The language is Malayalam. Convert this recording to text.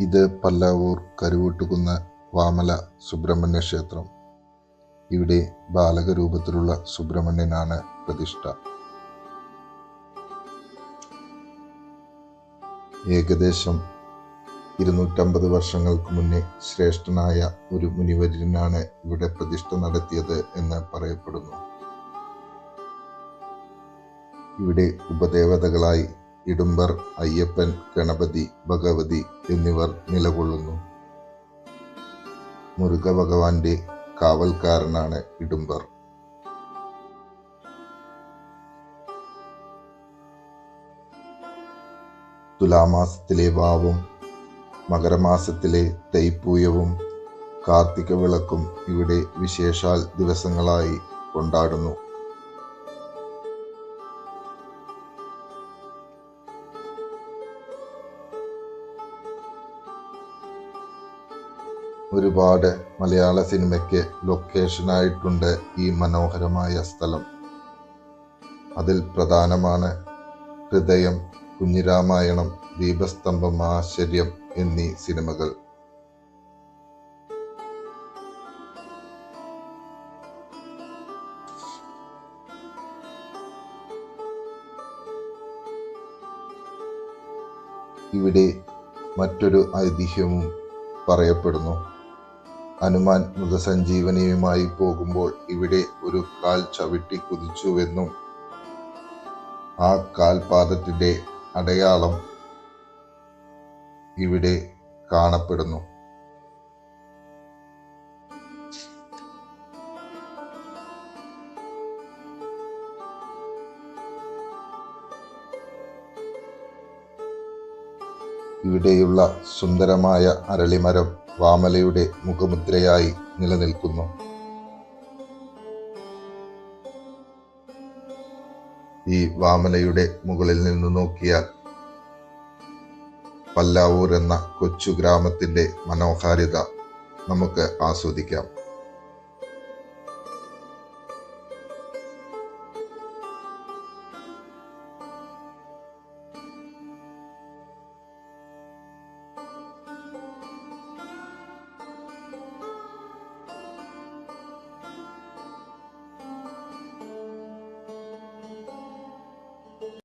ഇത് പല്ലാവൂർ കരുവൂട്ടുകുന്ന് വാമല സുബ്രഹ്മണ്യ ക്ഷേത്രം. ഇവിടെ ബാലകരൂപത്തിലുള്ള സുബ്രഹ്മണ്യനാണ് പ്രതിഷ്ഠ. ഏകദേശം ഇരുന്നൂറ്റമ്പത് വർഷങ്ങൾക്ക് മുന്നേ ശ്രേഷ്ഠനായ ഒരു മുനിവര്യനാണ് ഇവിടെ പ്രതിഷ്ഠ നടത്തിയത് എന്ന് പറയപ്പെടുന്നു. ഇവിടെ ഉപദേവതകളായി ഇടുമ്പർ അയ്യപ്പൻ ഗണപതി ഭഗവതി എന്നിവർ നിലകൊള്ളുന്നു. മുരുക ഭഗവാന്റെ കാവൽക്കാരനാണ് ഇടുമ്പർ തുലാമാസത്തിലെ വാവും മകരമാസത്തിലെ തൈപ്പൂയവും കാർത്തിക വിളക്കും ഇവിടെ വിശേഷാൽ ദിവസങ്ങളായി കൊണ്ടാടുന്നു. ഒരുപാട് മലയാള സിനിമയ്ക്ക് ലൊക്കേഷനായിട്ടുണ്ട് ഈ മനോഹരമായ സ്ഥലം. അതിൽ പ്രധാനമാണ് ഹൃദയം കുഞ്ഞിരാമായണം ദീപസ്തംഭം ആശ്ചര്യം എന്നീ സിനിമകൾ. ഇവിടെ മറ്റൊരു ഐതിഹ്യവും പറയപ്പെടുന്നു. ഹനുമാൻ മൃതസഞ്ജീവനിയുമായി പോകുമ്പോൾ ഇവിടെ ഒരു കാൽ ചവിട്ടി കുതിച്ചുവെന്നും ആ കാൽപാദത്തിന്റെ അടയാളം ഇവിടെ കാണപ്പെടുന്നു. ഇവിടെയുള്ള സുന്ദരമായ അരളിമരം വാമലയുടെ മുഖമുദ്രയായി നിലനിൽക്കുന്നു. ഈ വാമലയുടെ മുകളിൽ നിന്ന് നോക്കിയാൽ പല്ലാവൂർ എന്ന കൊച്ചു ഗ്രാമത്തിന്റെ മനോഹാരിത നമുക്ക് ആസ്വദിക്കാം.